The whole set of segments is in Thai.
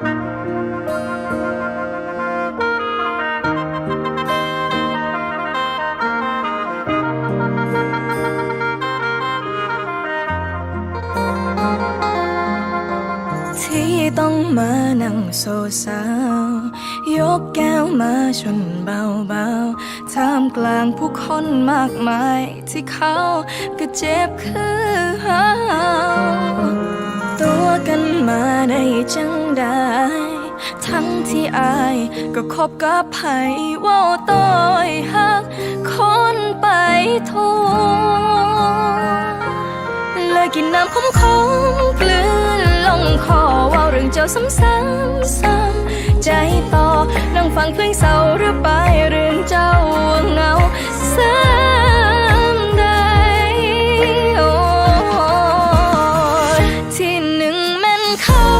ที่ต้องมานั่งโซเศร้ายกแก้วมาชนเบาๆท่ามกลางผู้คนมากมายที่เขาก็เจ็บคือเฮา กันมาได้จังได้ ทั้งที่อายก็คบกับไผว่าต้อยหักคนไปทั่วเลยกินน้ำขมขมกลืนลงคอว่าเรื่องเจ้าซ้ำๆซ้ำใจต่อนั่งฟังเพลงเศร้าหรือไปเรื่องเจ้าเงา แ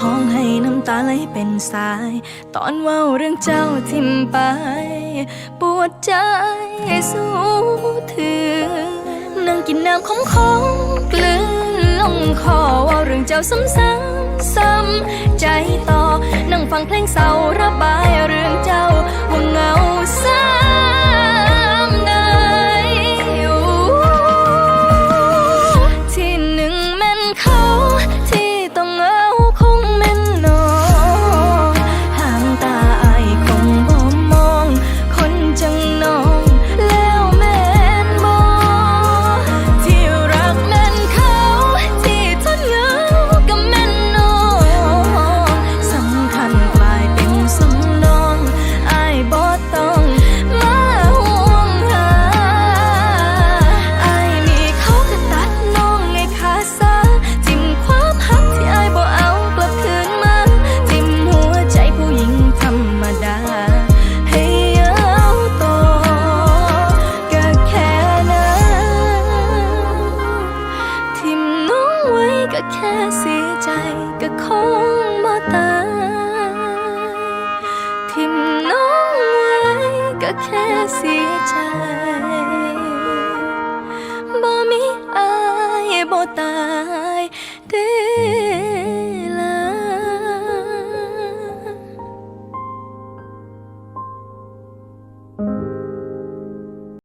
ห้องให้น้ำตาไหลเป็นสาย ตอนเว่าเรื่องเจ้าทิมไป ปวดใจสู้ถึงนั่งกินน้ำของของกลืนลงคอว่าเรื่องเจ้าซ้ำซ้ำซ้ำใจต่อ นั่งฟังเพลงเศร้าระบายเรื่องเจ้า sẽ chia